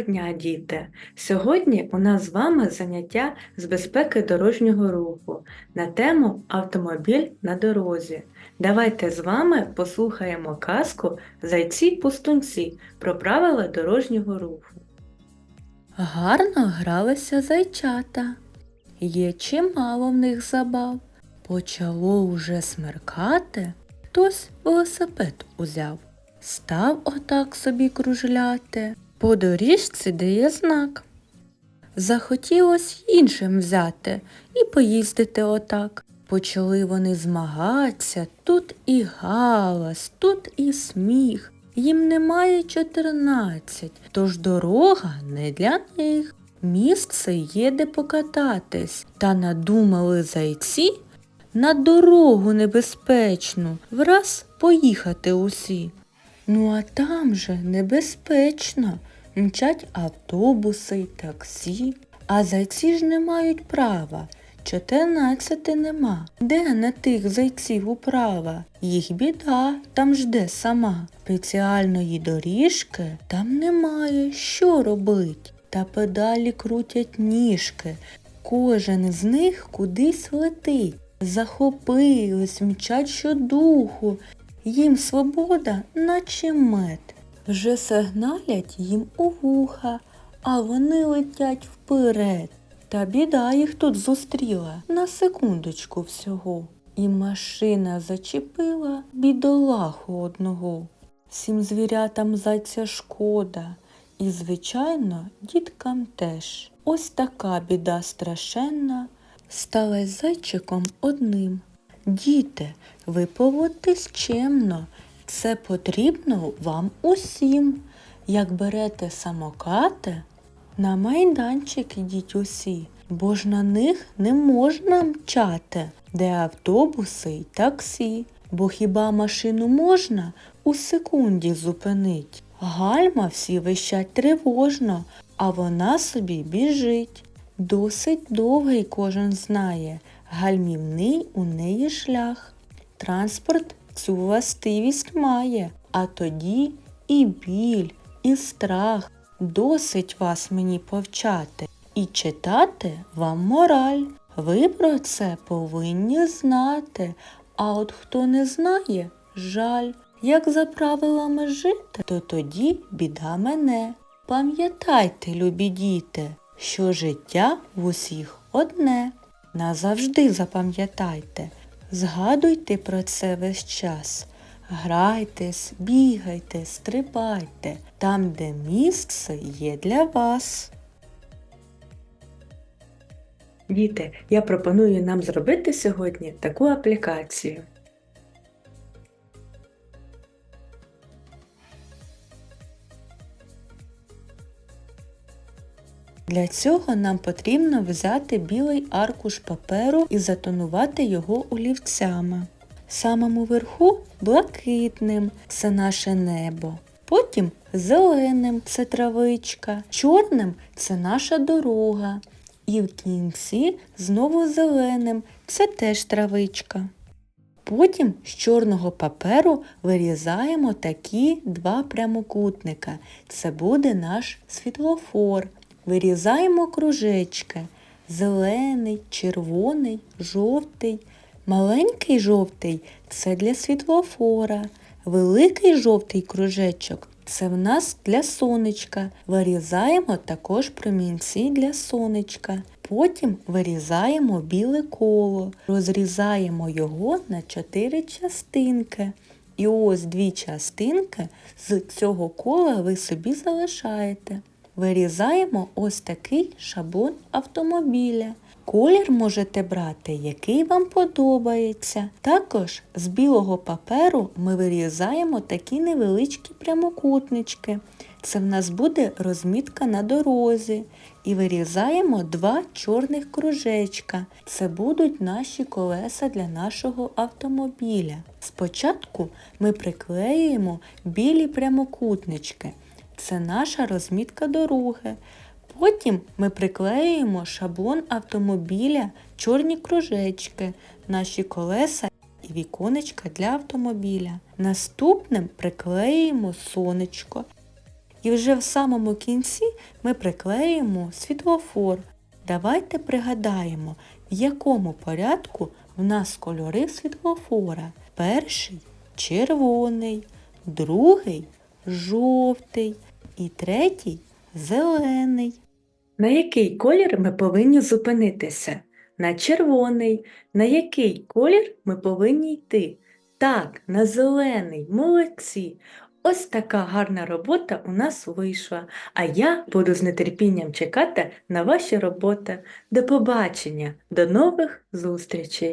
Доброго дня, діти! Сьогодні у нас з вами заняття з безпеки дорожнього руху на тему Автомобіль на дорозі. Давайте з вами послухаємо казку Зайці-пустунці про правила дорожнього руху. Гарно гралися зайчата. Є чимало в них забав. Почало уже смеркати, хтось велосипед узяв. Став отак собі кружляти, по доріжці дає знак. Захотілось іншим взяти і поїздити отак. Почали вони змагатися, тут і галас, тут і сміх. Їм немає чотирнадцять, тож дорога не для них. Місце є де покататись, та надумали зайці на дорогу небезпечну враз поїхати усі. Ну а там же небезпечно. Мчать автобуси й таксі. А зайці ж не мають права. Чотирнадцяти нема. Де на тих зайців управа? Їх біда там жде сама. Спеціальної доріжки там немає. Що робить? Та педалі крутять ніжки. Кожен з них кудись летить. Захопились, мчать щодуху. Їм свобода, наче мед. Вже сигналять їм у вуха, а вони летять вперед. Та біда їх тут зустріла на секундочку всього. І машина зачепила бідолаху одного. Всім звірятам зайця шкода, і, звичайно, діткам теж. Ось така біда страшенна сталась з зайчиком одним. Діти, ви поводьтесь чемно, це потрібно вам усім. Як берете самокати, на майданчик ідіть усі, бо ж на них не можна мчати, де автобуси й таксі, бо хіба машину можна у секунді зупинить. Гальма всі вищать тривожно, а вона собі біжить. Досить довгий кожен знає, гальмівний у неї шлях. Транспорт цю властивість має, а тоді і біль, і страх. Досить вас мені повчати і читати вам мораль. Ви про це повинні знати, а от хто не знає, жаль. Як за правилами жити, то тоді біда мене. Пам'ятайте, любі діти, що життя в усіх одне. Назавжди запам'ятайте, згадуйте про це весь час. Грайтесь, бігайте, стрибайте там, де місце є для вас. Діти, я пропоную нам зробити сьогодні таку аплікацію. Для цього нам потрібно взяти білий аркуш паперу і затонувати його олівцями. Самому верху блакитним це наше небо. Потім зеленим це травичка, чорним це наша дорога. І в кінці знову зеленим це теж травичка. Потім з чорного паперу вирізаємо такі два прямокутника. Це буде наш світлофор. Вирізаємо кружечки зелений, червоний, жовтий. Маленький жовтий це для світлофора. Великий жовтий кружечок це в нас для сонечка. Вирізаємо також промінці для сонечка. Потім вирізаємо біле коло, розрізаємо його на чотири частинки. І ось дві частинки з цього кола ви собі залишаєте. Вирізаємо ось такий шаблон автомобіля. Колір можете брати, який вам подобається. Також з білого паперу ми вирізаємо такі невеличкі прямокутнички. Це в нас буде розмітка на дорозі. І вирізаємо два чорних кружечка. Це будуть наші колеса для нашого автомобіля. Спочатку ми приклеюємо білі прямокутнички. Це наша розмітка дороги. Потім ми приклеюємо шаблон автомобіля, чорні кружечки, наші колеса і віконечка для автомобіля. Наступним приклеюємо сонечко І вже в самому кінці ми приклеїмо світлофор. Давайте пригадаємо, в якому порядку в нас кольори світлофора. Перший червоний, другий жовтий і третій зелений. На який колір ми повинні зупинитися? На червоний. На який колір ми повинні йти? Так, на зелений. Молодці. Ось така гарна робота у нас вийшла. А я буду з нетерпінням чекати на ваші роботи. До побачення, до нових зустрічей!